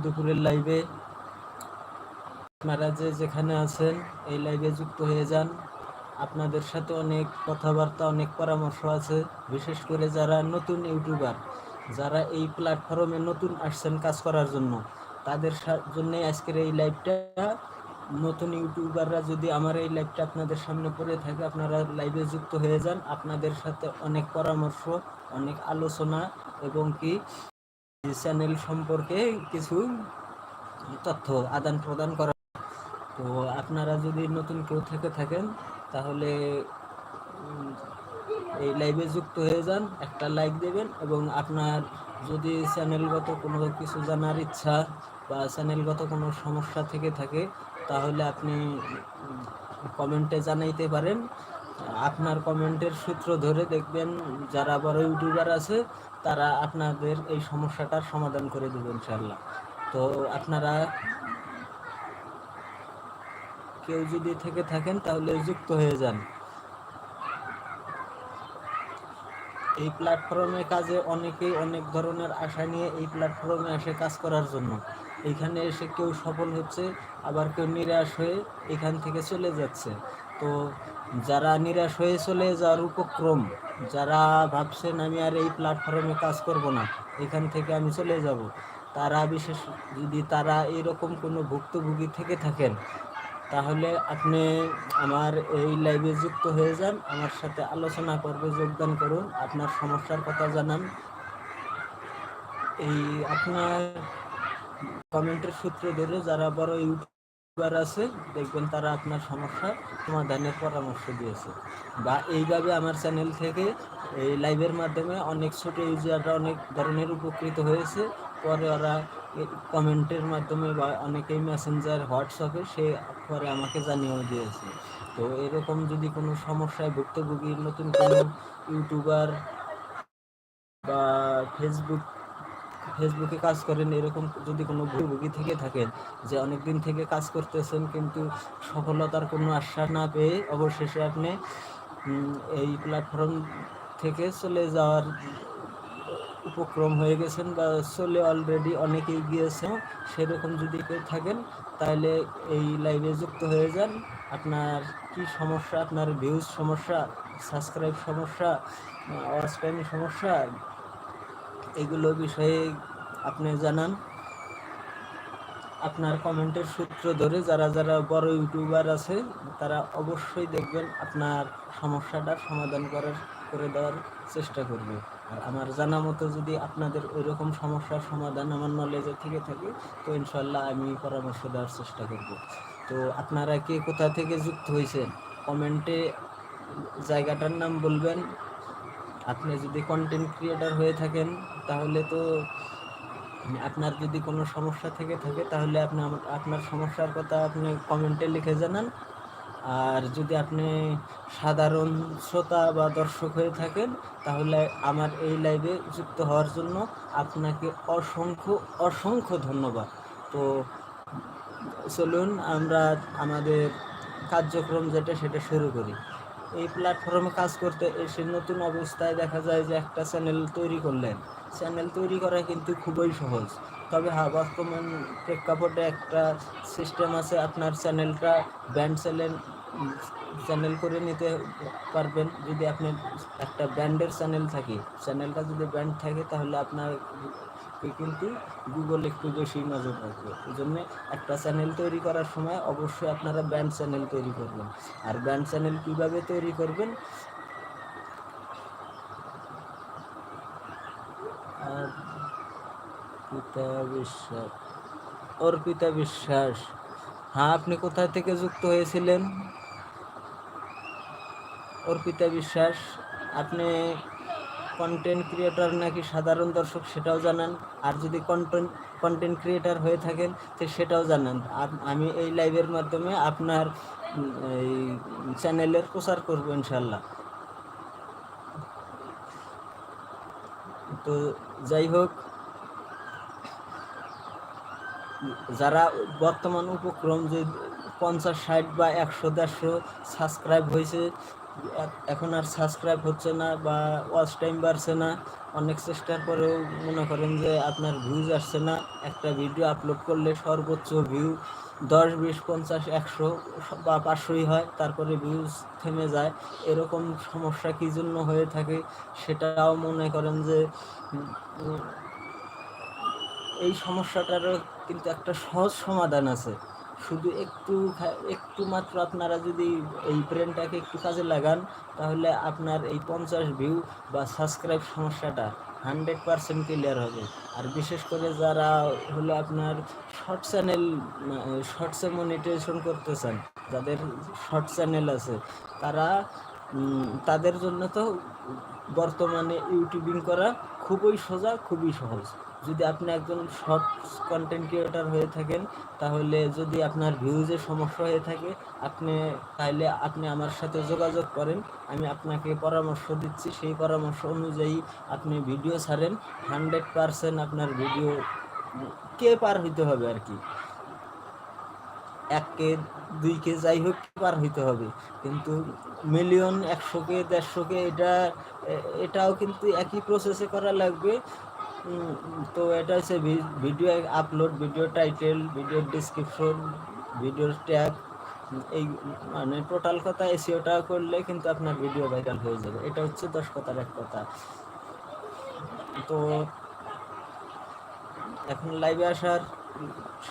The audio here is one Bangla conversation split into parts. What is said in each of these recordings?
দুপুরের লাইভে আপনারা যে যেখানে আছেন, এই লাইভে যুক্ত হয়ে যান। আপনাদের সাথে অনেক কথাবার্তা, অনেক পরামর্শ আছে। বিশেষ করে যারা নতুন ইউটিউবার, যারা এই প্ল্যাটফর্মে নতুন আসছেন কাজ করার জন্য, তাদের জন্য আজকের এই লাইভটা নতুন ইউটিউবাররা যদি আমার এই লাইভটা আপনাদের সামনে পড়ে থাকে, আপনারা লাইভে যুক্ত হয়ে যান। আপনাদের সাথে অনেক পরামর্শ, অনেক আলোচনা এবং কি চ্যানেল সম্পর্কে কিছু তথ্য আদান প্রদান করা তো আপনারা যদি নতুন কেউ থেকে থাকেন, তাহলে এই লাইভে যুক্ত হয়ে যান, একটা লাইক দেবেন এবং আপনার যদি চ্যানেলগত কোনো কিছু জানার ইচ্ছা বা চ্যানেলগত কোনো সমস্যা থেকে থাকে, তাহলে আপনি কমেন্টে জানাইতে পারেন। আপনার কমেন্টের সূত্র ধরে দেখবেন যারা বড় ইউটিউবার আছে, তারা আপনাদের এই সমস্যাটার সমাধান করে দেবে ইনশাল্লাহ তো আপনারা কেউ যদি থেকে থাকেন, তাহলে যুক্ত হয়ে যান। এই প্ল্যাটফর্মে কাজে অনেকেই অনেক ধরনের আশা নিয়ে এই প্ল্যাটফর্মে এসে কাজ করার জন্য। এখানে এসে কেউ সফল হচ্ছে, আবার কেউ নিরাশ হয়ে এখান থেকে চলে যাচ্ছে। তো যারা নিরাশ হয়ে চলে যাওয়ার উপক্রম, যারা ভাবছেন আমি আর এই প্ল্যাটফর্মে কাজ করব না, এখান থেকে আমি চলে যাব, তারা বিশেষ যদি তারা এরকম কোনো ভুক্তভোগী থেকে থাকেন, তাহলে আপনি আমার এই লাইভে যুক্ত হয়ে যান, আমার সাথে আলোচনা করবে, যোগদান করুন, আপনার সমস্যার কথা জানান। এই আপনার কমেন্টের সূত্র ধরে যারা বড় ইউটিউবার আছে, দেখবেন তারা আপনার সমস্যা সমাধানের পরামর্শ দিয়েছে। বা এইভাবে আমার চ্যানেল থেকে এই লাইভের মাধ্যমে অনেক ছোট ইউজাররা অনেক ধরনের উপকৃত হয়েছে। পরে ওরা কমেন্টের মাধ্যমে বা অনেকেই মেসেঞ্জার, হোয়াটসঅ্যাপে সে পরে আমাকে জানিয়েও দিয়েছে। তো এরকম যদি কোনো সমস্যায় ভুক্তভোগী নতুন কোনো ইউটিউবার বা ফেসবুক ফেসবুকে কাজ করেন, এরকম যদি কোনো ভুগি থেকে থাকেন যে অনেক দিন থেকে কাজ করতেছেন কিন্তু সফলতার কোনো আশ্বাস না পেয়ে অবশেষে আপনি এই প্ল্যাটফর্ম থেকে চলে যাওয়ার উপক্রম হয়ে গেছেন বা চলে অলরেডি অনেকেই গিয়েছেন সেরকম যদি কেউ থাকেন তাহলে এই লাইভে যুক্ত হয়ে যান। আপনার কি সমস্যা? আপনার ভিউজ সমস্যা? সাবস্ক্রাইব সমস্যা? ওয়াচ টাইম সমস্যা? এগুলো বিষয়ে আপনি জানান। আপনার কমেন্টের সূত্র ধরে যারা যারা বড় ইউটিউবার আছে, তারা অবশ্যই দেখবেন আপনার সমস্যাটার সমাধান করার, করে দেওয়ার চেষ্টা করবে। আর আমার জানা মতো যদি আপনাদের ওই রকম সমস্যার সমাধান আমার নলেজে থেকে থাকে, তো ইনশাল্লাহ আমি পরামর্শ দেওয়ার চেষ্টা করব। তো আপনারা কে কোথা থেকে যুক্ত হয়েছেন? কমেন্টে জায়গাটার নাম বলবেন আপনি যদি কন্টেন্ট ক্রিয়েটার হয়ে থাকেন, তাহলে তো আপনার যদি কোনো সমস্যা থেকে থাকে, তাহলে আপনি আপনার সমস্যার কথা আপনি কমেন্টে লিখে জানান। আর যদি আপনি সাধারণ শ্রোতা বা দর্শক হয়ে থাকেন, তাহলে আমার এই লাইভে যুক্ত হওয়ার জন্য আপনাকে অসংখ্য অসংখ্য ধন্যবাদ। তো চলুন আমরা আমাদের কার্যক্রম যেটা, সেটা শুরু করি। এই প্ল্যাটফর্মে কাজ করতে এসে নতুন অবস্থায় দেখা যায় যে একটা চ্যানেল তৈরি করলেন। চ্যানেল তৈরি করা কিন্তু খুবই সহজ। তবে হ্যাঁ বর্তমান প্রেক্ষাপটে একটা সিস্টেম আছে, আপনার চ্যানেলটা ব্যান্ড চ্যানেল চ্যানেল করে নিতে পারবেন। যদি আপনি একটা ব্যান্ডের চ্যানেল থাকে চ্যানেলটা যদি ব্যান্ড থাকে, তাহলে আপনার কিন্তু গুগল একটু বেশি নজর রাখবে। এই জন্য একটা চ্যানেল তৈরি করার সময় অবশ্যই আপনারা ব্যান্ড চ্যানেল তৈরি করবেন। আর ব্যান্ড চ্যানেল কীভাবে তৈরি করবেন? পিতা বিশ্বাস। অর্পিতা বিশ্বাস। হ্যাঁ আপনি কোথা থেকে যুক্ত হয়েছিলেন? অর্পিতা বিশ্বাস, আপনি কন্টেন্ট ক্রিয়েটর নাকি সাধারণ দর্শক সেটাও জানান। আর যদি কন্টেন্ট কন্টেন্ট ক্রিয়েটর হয়ে থাকেন, তো সেটাও জানান। আমি এই লাইভের মাধ্যমে আপনার এই চ্যানেলের প্রচার করব ইনশাল্লাহ তো যাই হোক, যারা বর্তমান উপক্রম যে পঞ্চাশ, ষাট বা একশো, দেড়শো সাবস্ক্রাইব হয়েছে এখন আর সাবস্ক্রাইব হচ্ছে না বা ওয়াচ টাইম বাড়ছে না। অনেক চেষ্টার পরেও মনে করেন যে আপনার ভিউজ আসছে না। একটা ভিডিও আপলোড করলে সর্বোচ্চ ভিউ দশ, বিশ, পঞ্চাশ, একশো বা পাঁচশোই হয়, তারপরে ভিউজ থেমে যায়। এরকম সমস্যা কী জন্য হয়ে থাকে সেটাও মনে করেন যে এই সমস্যাটারও কিন্তু একটা সহজ সমাধান আছে। শুধু একটু একটু মাত্র আপনারা যদি এই ব্রেনটাকে একটু কাজে লাগান, তাহলে আপনার এই পঞ্চাশ ভিউ বা সাবস্ক্রাইব সমস্যাটা হান্ড্রেড পারসেন্ট ক্লিয়ার হবে। আর বিশেষ করে যারা হলো আপনার শর্ট চ্যানেল শর্টসে মনিটাইজেশন করতে চান, যাদের শর্ট চ্যানেল আছে, তারা তাদের জন্য তো বর্তমানে ইউটিউবিং করা খুবই সোজা, খুবই সহজ। যদি আপনি একজন শর্ট কন্টেন্ট ক্রিয়েটর হয়ে থাকেন, তাহলে যদি আপনার ভিউজের সমস্যা হয়ে থাকে, আপনি তাহলে আপনি আমার সাথে যোগাযোগ করেন। আমি আপনাকে পরামর্শ দিচ্ছি, সেই পরামর্শ অনুযায়ী আপনি ভিডিও ছাড়েন। হান্ড্রেড পারসেন্ট আপনার ভিডিও কে পার হইতে হবে আর কি। এক কে, দুই কে যাই হোক পার হইতে হবে। কিন্তু মিলিয়ন একশো কে, দেড়শো কে, এটা, এটাও কিন্তু একই প্রসেসে করা লাগবে। তো এটা হচ্ছে video upload video title video description ভিডিওর ট্যাগ এই মানে টোটাল কথা এসিওটা করলে কিন্তু আপনার ভিডিও ভাইরাল হয়ে যাবে। এটা হচ্ছে দশ কথার এক কথা। তো এখন লাইভে আসার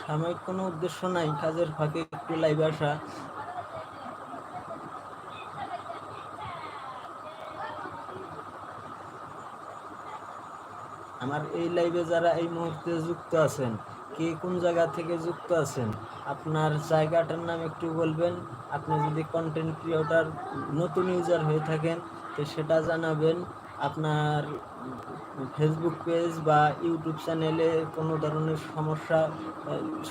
সাময়িক কোনো উদ্দেশ্য নাই, কাজের ফাঁকে একটু লাইভে আসা। আমার এই লাইভে যারা এই মুহূর্তে যুক্ত আছেন, কে কোন জায়গা থেকে যুক্ত আছেন, আপনার জায়গাটার নাম একটু বলবেন। আপনি যদি কন্টেন্ট ক্রিয়েটার নতুন ইউজার হয়ে থাকেন, তো সেটা জানাবেন। আপনার ফেসবুক পেজ বা ইউটিউব চ্যানেলে কোনো ধরনের সমস্যা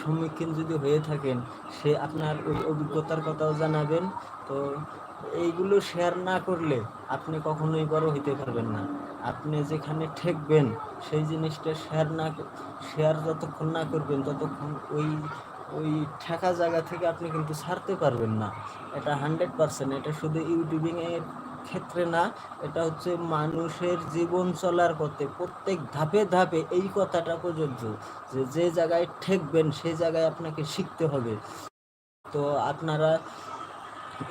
সম্মুখীন যদি হয়ে থাকেন, সে আপনার ওই অভিজ্ঞতার কথাও জানাবেন। তো এইগুলো শেয়ার না করলে আপনি কখনোই বড় হইতে পারবেন না। আপনি যেখানে ঠেকবেন, সেই জিনিসটা শেয়ার না শেয়ার যতক্ষণ না করবেন, ততক্ষণ ওই ওই ঠেকা জায়গা থেকে আপনি কিন্তু ছাড়তে পারবেন না। এটা হান্ড্রেড পার্সেন্ট এটা শুধু ইউটিউবিং এর ক্ষেত্রে না, এটা হচ্ছে মানুষের জীবন চলার পথে প্রত্যেক ধাপে ধাপে এই কথাটা প্রযোজ্য যে যে জায়গায় ঠেকবেন, সেই জায়গায় আপনাকে শিখতে হবে। তো আপনারা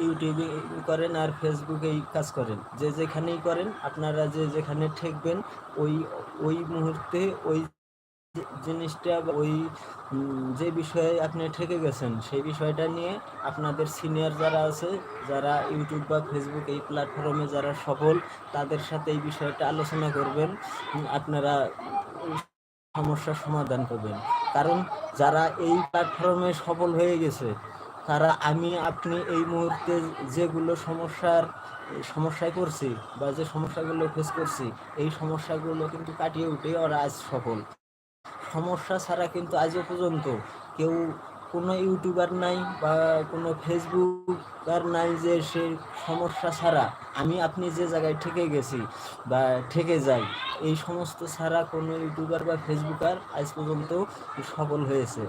ইউটিউবে করেন আর ফেসবুকে কাজ করেন। যে যেখানেই করেন, আপনারা যে যেখানে ঠেকবেন, ওই ওই মুহূর্তে ওই জিনিসটা ওই যে বিষয়ে আপনি ঠেকে গেছেন, সেই বিষয়টা নিয়ে আপনাদের সিনিয়র যারা আছে, যারা ইউটিউব বা ফেসবুক এই প্ল্যাটফর্মে যারা সফল, তাদের সাথে এই বিষয়টা আলোচনা করবেন। আপনারা সমস্যার সমাধান করবেন কারণ যারা এই প্ল্যাটফর্মে সফল হয়ে গেছে, তারা আমি, আপনি এই মুহূর্তে যেগুলো সমস্যার, সমস্যায় করছি বা যে সমস্যাগুলো ফেস করছি, এই সমস্যাগুলো কিন্তু কাটিয়ে উঠে ওরা আজ সফল। সমস্যা ছাড়া কিন্তু আজও পর্যন্ত কেউ কোনো ইউটিউবার নাই বা কোনো ফেসবুকার নাই যে সে সমস্যা ছাড়া আমি, আপনি যে জায়গায় ঠেকে গেছি বা ঠেকে যাই, এই সমস্ত ছাড়া কোনো ইউটিউবার বা ফেসবুকার আজ পর্যন্ত সফল হয়েছে।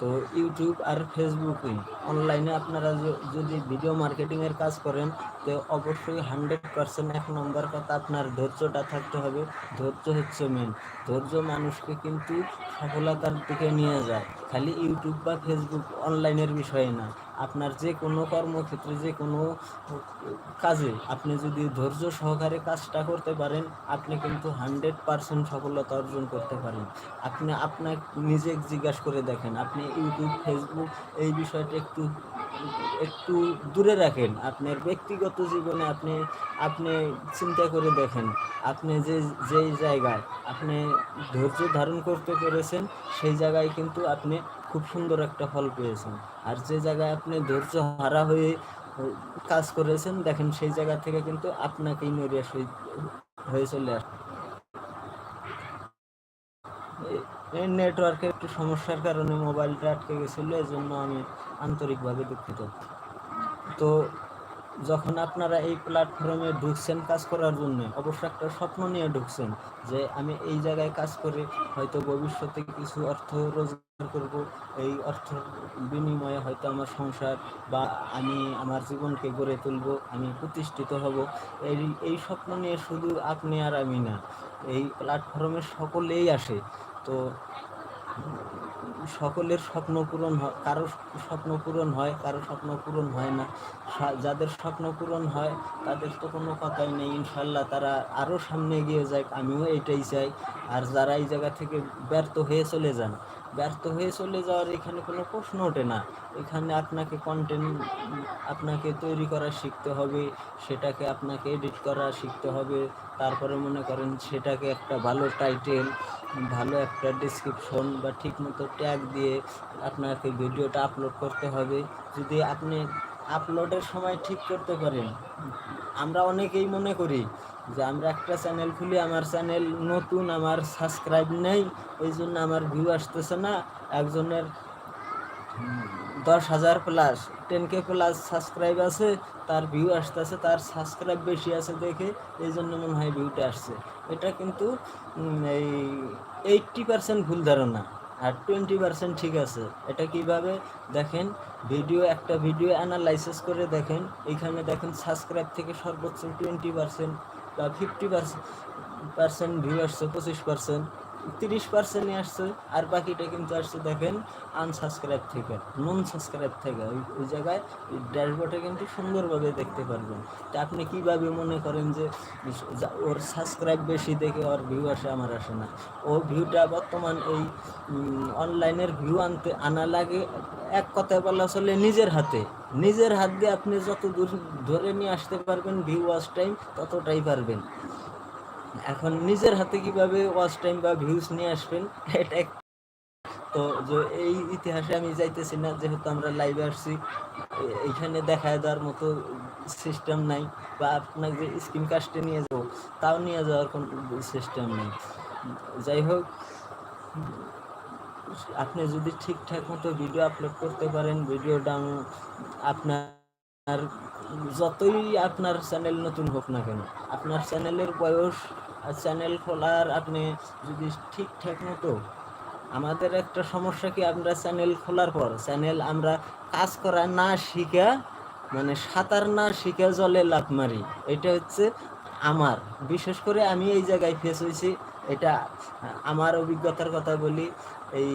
তো ইউটিউব আর ফেসবুকে অনলাইনে আপনারা যদি ভিডিও মার্কেটিংয়ের কাজ করেন, তো অবশ্যই হান্ড্রেড পার্সেন্ট এক নম্বর কথা আপনার ধৈর্যটা থাকতে হবে। ধৈর্য হচ্ছে মেন ধৈর্য মানুষকে কিন্তু সফলতার দিকে নিয়ে যায়। খালি ইউটিউব বা ফেসবুক অনলাইনের বিষয়ে না। আপনার যে কোনো কর্মক্ষেত্রে, যে কোনো কাজে আপনি যদি ধৈর্য সহকারে কাজটা করতে পারেন, আপনি কিন্তু হান্ড্রেড পার্সেন্ট সফলতা অর্জন করতে পারেন। আপনি আপনার নিজে জিজ্ঞাসা করে দেখেন, আপনি ইউটিউব, ফেসবুক এই বিষয়টা একটু একটু দূরে রাখেন। আপনার ব্যক্তিগত জীবনে আপনি আপনি চিন্তা করে দেখেন, আপনি যে, যেই জায়গায় আপনি ধৈর্য ধারণ করতে পেরেছেন, সেই জায়গায় কিন্তু আপনি খুব সুন্দর একটা ফল পেয়েছেন। আর যে জায়গায় আপনি ধৈর্য হারা হয়ে, কাজ করেছেন, দেখেন সেই জায়গা থেকে কিন্তু আপনাকেই নৈরাশ হয়ে- চলে আসে। এই নেটওয়ার্কের একটু সমস্যার কারণে মোবাইলটা আটকে গেছিল এই জন্য আমি আন্তরিকভাবে দুঃখিত। তো যখন আপনারা এই প্ল্যাটফর্মে ঢুকছেন কাজ করার জন্য, অবশ্য একটা স্বপ্ন নিয়ে ঢুকছেন যে আমি এই জায়গায় কাজ করে হয়তো ভবিষ্যতে কিছু অর্থ রোজগার করব। এই অর্থ বিনিময়ে হয়তো আমার সংসার বা আমি আমার জীবনকে গড়ে তুলব, আমি প্রতিষ্ঠিত হব। এই এই স্বপ্ন নিয়ে শুধু আপনি আর আমি না, এই প্ল্যাটফর্মে সকলেই আসে। তো সকলের স্বপ্ন পূরণ হয় কারও স্বপ্ন পূরণ হয় কারও স্বপ্ন পূরণ হয় না। যাদের স্বপ্ন পূরণ হয়, তাদের তো কোনো কথাই নেই ইনশাল্লাহ তারা আরও সামনে এগিয়ে যায় আমিও এটাই চাই। আর যারা এই জায়গা থেকে ব্যর্থ হয়ে চলে যান ব্যর্থ হয়ে চলে যাওয়ার এখানে কোনো প্রশ্ন ওঠে না। এখানে আপনাকে কন্টেন্ট আপনাকে তৈরি করা শিখতে হবে, সেটাকে আপনাকে এডিট করা শিখতে হবে, তারপরে মনে করেন সেটাকে একটা ভালো টাইটেল ভালো একটা ডিসক্রিপশন বা ঠিকমতো ট্যাগ দিয়ে আপনাকে ভিডিওটা আপলোড করতে হবে। যদি আপনি আপলোডের সময় ঠিক করতে পারেন আমরা অনেকেই মনে করি যে আমরা একটা চ্যানেল খুলি, আমার চ্যানেল নতুন, আমার সাবস্ক্রাইব নেই, এই জন্য আমার ভিউ আসতেছে না। একজনের দশ হাজার plus ten K plus subscribe আছে, তার ভিউ আসতেছে, তার সাবস্ক্রাইব বেশি আছে দেখে, এই জন্য মনে হয় ভিউটা আসছে। এটা কিন্তু এই এইটটি পার্সেন্ট ভুল ধারণা। আর টোয়েন্টি পার্সেন্ট ঠিক আছে। এটা কীভাবে? দেখেন ভিডিও একটা ভিডিও অ্যানালাইসিস করে দেখেন। এখানে দেখেন সাবস্ক্রাইব থেকে সর্বোচ্চ টোয়েন্টি পার্সেন্ট বা ফিফটি পার্সেন্ট পার্সেন্ট ভিউ আসছে পঁচিশ পার্সেন্ট তিরিশ পার্সেন্টই আসছে, আর বাকিটা কিন্তু আসছে দেখেন আনসাবস্ক্রাইব থেকে নন সাবস্ক্রাইব থেকে। ওই ওই জায়গায় ড্যাশবোর্ডে কিন্তু সুন্দরভাবে দেখতে পারবেন। তা আপনি কীভাবে মনে করেন যে ওর সাবস্ক্রাইব বেশি দেখে ওর ভিউ আসে, আমার আসে না? ও ভিউটা বর্তমান এই অনলাইনের ভিউ আনতে আনা লাগে, এক কথায় বলা চলে নিজের হাতে। নিজের হাত দিয়ে আপনি যত দূর ধরে নিয়ে আসতে পারবেন ভিউ ওয়াচ টাইম ততটাই পারবেন। এখন নিজের হাতে কীভাবে ওয়াচ টাইম বা ভিউজ নিয়ে আসবেন, এটা তো যে এই ইতিহাসে আমি যাইতেছি না, যেহেতু আমরা লাইভে আসছি এইখানে দেখা দেওয়ার মতো সিস্টেম নাই, বা আপনাকে যে স্ক্রিন কাস্টে নিয়ে যাব, তাও নিয়ে যাওয়ার কোনো সিস্টেম নেই। যাই হোক, আপনি যদি ঠিকঠাক মতো ভিডিও আপলোড করতে পারেন ভিডিও ডাউন আপনার যতই আপনার চ্যানেল নতুন হোক না কেন, আপনার চ্যানেলের বয়স চ্যানেল খোলার আপনি যদি ঠিকঠাক মতো, আমাদের একটা সমস্যা কি, আমরা চ্যানেল খোলার পর চ্যানেল আমরা কাজ করা না শিখা মানে সাঁতার না শিখে জলে লাভ মারি, এটা হচ্ছে আমার। বিশেষ করে আমি এই জায়গায় ফেস হয়েছি, এটা আমার অভিজ্ঞতার কথা বলি, এই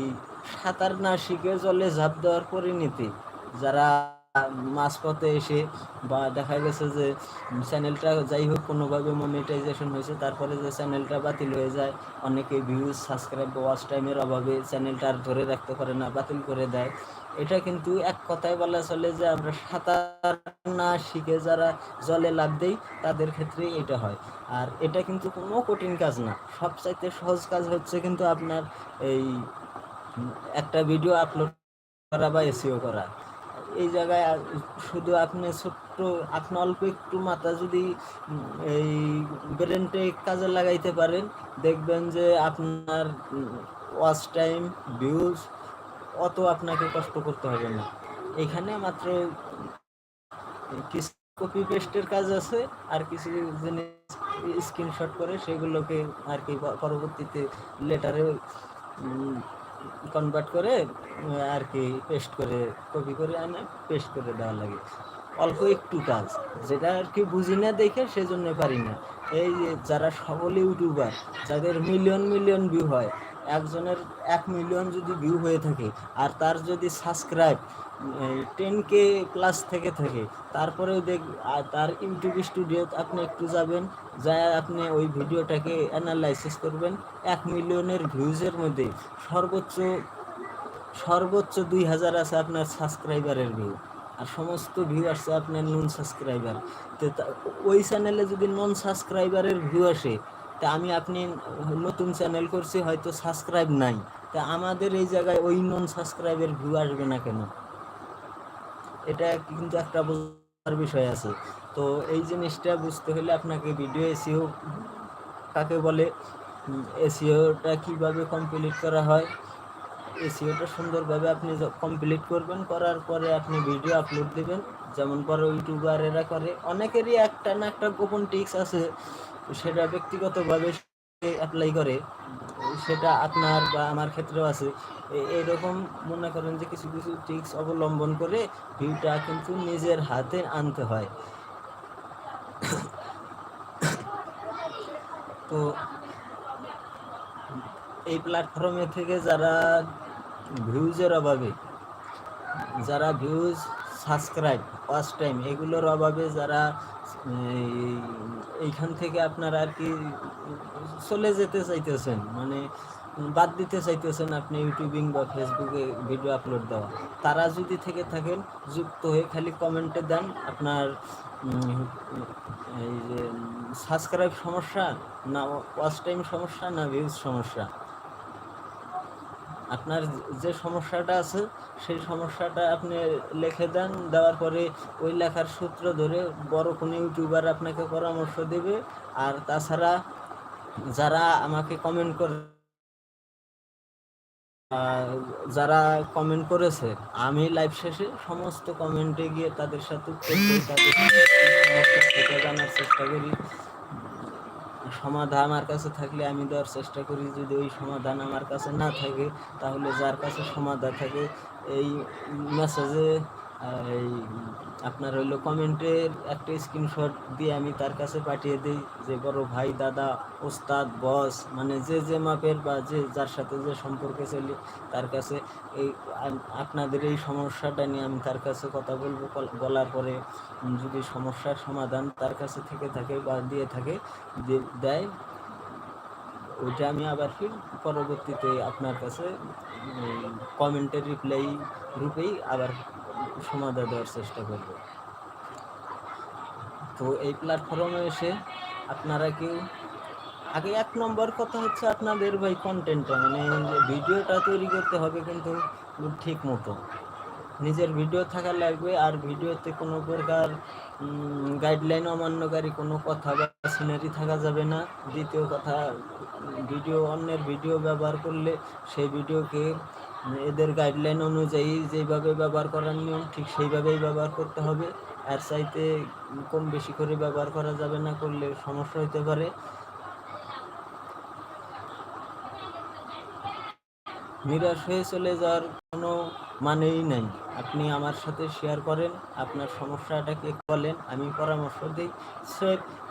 সাঁতার না শিখে জলে ঝাঁপ দেওয়ার পরিণতি, যারা মাঝপথে এসে বা দেখা গেছে যে চ্যানেলটা যাই হোক, কোনোভাবে মনিটাইজেশন হয়েছে, তারপরে যে চ্যানেলটা বাতিল হয়ে যায়, অনেকে ভিউজ সাবস্ক্রাইব ওয়াচ টাইমের অভাবে চ্যানেলটা আর ধরে রাখতে পারে না, বাতিল করে দেয়। এটা কিন্তু এক কথায় বলা চলে যে আমরা সাঁতার না শিখে যারা জলে লাভ দেই, তাদের ক্ষেত্রে এটা হয়। আর এটা কিন্তু কোনো কঠিন কাজ না। সবচাইতে সহজ কাজ হচ্ছে কিন্তু আপনার এই একটা ভিডিও আপলোড করা বা এসিও করা। এই জায়গায় শুধু আপনি ছোট্ট, আপনি অল্প একটু মাথা যদি এই ব্রেনটে কাজে লাগাইতে পারেন, দেখবেন যে আপনার ওয়াচ টাইম ভিউজ অত আপনাকে কষ্ট করতে হবে না। এখানে মাত্র কিছু কপি পেস্টের কাজ আছে, আর কিছু জিনিস স্ক্রিনশট করে সেগুলোকে আর কি পরবর্তীতে লেটারে কনভার্ট করে আর কি পেস্ট করে কপি করে আনে পেস্ট করে দেওয়া লাগে। অল্প একটু কাজ। যেটা আর কি বুঝি না দেখে সেজন্য পারি না। এই যারা সকল ইউটিউবার, যাদের মিলিয়ন মিলিয়ন ভিউ হয়, একজনের এক মিলিয়ন যদি ভিউ হয়ে থাকে, আর তার যদি সাবস্ক্রাইব টেন কে প্লাস থেকে থাকে, তারপরেও দেখ তার ইউটিউব স্টুডিও আপনি একটু যাবেন যা আপনি ওই ভিডিওটাকে অ্যানালাইসিস করবেন, এক মিলিয়নের ভিউজের মধ্যে সর্বোচ্চ সর্বোচ্চ দুই হাজার আছে আপনার সাবস্ক্রাইবারের ভিউ আর সমস্ত ভিউ আসছে আপনার নন সাবস্ক্রাইবার তো ওই চ্যানেলে যদি নন সাবস্ক্রাইবারের ভিউ আসে, তা আমি আপনি নতুন চ্যানেল করছি, হয়তো সাবস্ক্রাইব নাই। তা আমাদের এই জায়গায় ওই নন সাবস্ক্রাইবের ভিউ আসবে না কেন? এটা কিন্তু একটা বোঝার বিষয় আছে। তো এই জিনিসটা বুঝতে হলে আপনাকে ভিডিও এসিও কাকে বলে এসিওটা কীভাবে কমপ্লিট করা হয় এসিওটা সুন্দরভাবে আপনি কমপ্লিট করবেন, করার পরে আপনি ভিডিও আপলোড দেবেন। যেমন বড় ইউটিউবারেরা করে। অনেকেরই একটা না একটা গোপন টিক্স আছে, সেটা ব্যক্তিগতভাবে অ্যাপ্লাই করে। সেটা আপনার বা আমার ক্ষেত্রেও আছে। এইরকম মনে করেন যে কিছু কিছু টিক্স অবলম্বন করে ভিউটা কিন্তু নিজের হাতে আনতে হয়। তো এই প্ল্যাটফর্মে থেকে যারা ভিউজের অভাবে, যারা ভিউজ সাবস্ক্রাইব ওয়াচ টাইম এগুলোর অভাবে যারা এইখান থেকে আপনারা আর কি চলে যেতে চাইতেছেন মানে বাদ দিতে চাইতেছেন আপনি ইউটিউবিং বা ফেসবুকে ভিডিও আপলোড দেওয়া। তারা যদি থেকে থাকেন, যুক্ত হয়ে খালি কমেন্টে দেন আপনার এই যে সাবস্ক্রাইব সমস্যা না ওয়াচ টাইম সমস্যা না ভিউজ সমস্যা। আপনার যে সমস্যাটা আছে, সেই সমস্যাটা আপনি লিখে দেন, দেওয়ার পরে ওই লেখার সূত্র ধরে বড় কোনো ইউটিউবার আপনাকে পরামর্শ দেবে। আর তাছাড়া যারা আমাকে কমেন্ট করে যারা কমেন্ট করেছে, আমি লাইভ শেষে সমস্ত কমেন্টে গিয়ে তাদের সাথে তাদের জানার চেষ্টা করি। সমাধান আমার কাছে থাকলে আমি দেওয়ার চেষ্টা করি। যদি ওই সমাধান আমার কাছে না থাকে, তাহলে যার কাছে সমাধান থাকে, এই মেসেজে এই, আপনার হইল কমেন্টের একটা স্ক্রিনশট দিয়ে আমি তার কাছে পাঠিয়ে দিই যে, বড় ভাই, দাদা, ওস্তাদ বস মানে যে যে মাপের বা যে, যার সাথে যে সম্পর্কে চলি, তার কাছে এই আপনাদের এই সমস্যাটা নিয়ে আমি তার কাছে কথা বলব। বলার পরে যদি সমস্যার সমাধান তার কাছে থেকে থাকে বা দিয়ে থাকে দেয়, ওইটা আমি আবার ফির পরবর্তীতে আপনার কাছে কমেন্টের রিপ্লাই রূপেই আবার সমাধান দেওয়ার চেষ্টা করব। তো এই প্ল্যাটফর্মে এসে আপনারা কেউ আগে এক নম্বর কথা হচ্ছে আপনাদের ভাই কন্টেন্টটা মানে ভিডিওটা তৈরি করতে হবে কিন্তু ঠিক মতো। নিজের ভিডিও থাকা লাগবে আর ভিডিওতে কোনো প্রকার গাইডলাইন অমান্যকারী কোনো কথা বা সিনারি থাকা যাবে না। দ্বিতীয় কথা ভিডিও অন্যের ভিডিও ব্যবহার করলে সেই ভিডিওকে এদের গাইডলাইন অনুযায়ী যেভাবে ব্যবহার করার নিয়ম, ঠিক সেইভাবেই ব্যবহার করতে হবে। আর চাইতে কম বেশি করে ব্যবহার করা যাবে না, করলে সমস্যা হতে পারে। নিরাশ হয়ে চলে যাওয়ার কোনো মানেই নাই। আপনি আমার সাথে শেয়ার করেন, আপনার সমস্যাটাকে বলেন, আমি পরামর্শ দিই। সে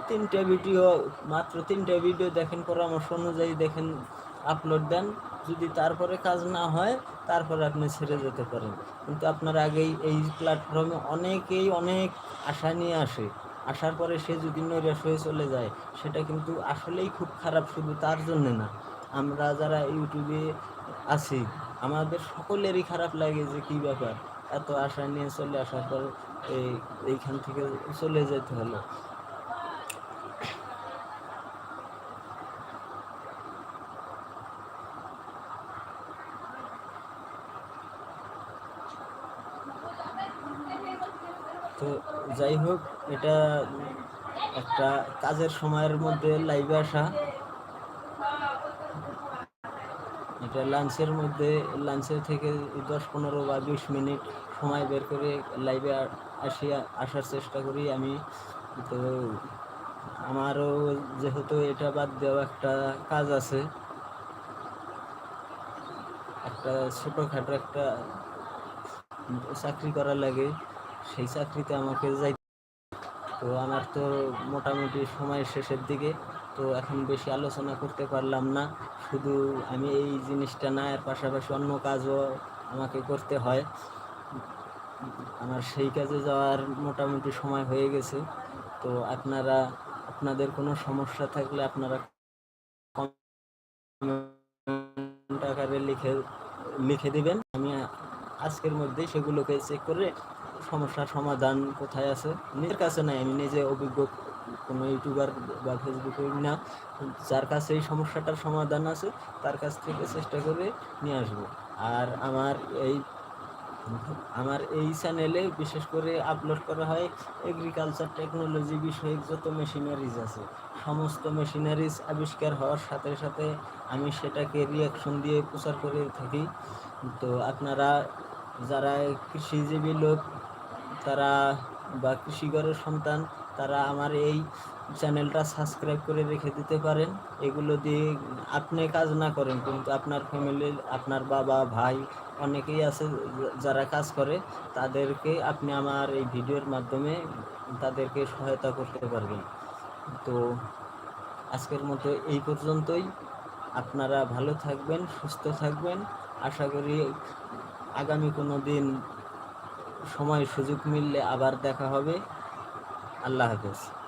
তিনটে ভিডিও মাত্র তিনটে ভিডিও দেখেন, পরামর্শ অনুযায়ী দেখেন আপলোড দেন। যদি তারপরে কাজ না হয়, তারপরে আপনি ছেড়ে যেতে পারেন। কিন্তু আপনার আগেই এই প্ল্যাটফর্মে অনেকেই অনেক আশা নিয়ে আসে। আসার পরে সে যদি নৈরাশ হয়ে চলে যায়, সেটা কিন্তু আসলেই খুব খারাপ, শুধু তার জন্য না। আমরা যারা ইউটিউবে আছি, আমাদের সকলেরই খারাপ লাগে যে কী ব্যাপার। এত আশা নিয়ে চলে আসার পর, এই, এইখান থেকে চলে যেতে হলো তো যাই হোক, এটা একটা কাজের সময়ের মধ্যে লাইভে আসা। এটা লাঞ্চের মধ্যে লাঞ্চের থেকে দশ পনেরো বা বিশ মিনিট সময় বের করে লাইভে আসিয়া আসার চেষ্টা করি আমি। তো আমারও যেহেতু এটা বাদ দেওয়া একটা কাজ আছে, একটা ছোটোখাটো একটা চাকরি করা লাগে। সেই চাকরিতে আমাকে যাই তো আমার তো মোটামুটি সময় শেষের দিকে, তো এখন বেশি আলোচনা করতে পারলাম না। শুধু আমি এই জিনিসটা না, এর পাশাপাশি অন্য কাজও আমাকে করতে হয়। আমার সেই কাজে যাওয়ার মোটামুটি সময় হয়ে গেছে। তো আপনারা, আপনাদের কোনো সমস্যা থাকলে আপনারা আকারে লিখে লিখে দিবেন। আমি আজকের মধ্যেই সেগুলোকে চেক করে সমস্যার সমাধান কোথায় আছে? নিজের কাছে নাই, আমি নিজে অভিজ্ঞ কোনো ইউটিউবার বা ফেসবুকে না। যার কাছে এই সমস্যাটার সমাধান আছে, তার কাছ থেকে চেষ্টা করে নিয়ে আসব। আর আমার এই আমার এই চ্যানেলে বিশেষ করে আপলোড করা হয় এগ্রিকালচার টেকনোলজি বিষয়ক যত মেশিনারিজ আছে। সমস্ত মেশিনারিজ আবিষ্কার হওয়ার সাথে সাথে আমি সেটাকে রিয়াকশন দিয়ে প্রচার করে থাকি। তো আপনারা, যারা কৃষিজীবী লোক তারা বা কৃষিঘরের সন্তান, তারা আমার এই চ্যানেলটা সাবস্ক্রাইব করে রেখে দিতে পারেন। এগুলো দিয়ে আপনি কাজ না করেন, কিন্তু আপনার ফ্যামিলির আপনার বাবা, ভাই অনেকেই আছে যারা কাজ করে, তাদেরকে আপনি আমার এই ভিডিওর মাধ্যমে তাদেরকে সহায়তা করতে পারবেন। তো আজকের মতো এই পর্যন্তই। আপনারা ভালো থাকবেন, সুস্থ থাকবেন। আশা করি আগামী কোনো দিন সময় সুযোগ মিললে আবার দেখা হবে। আল্লাহ হাফেজ।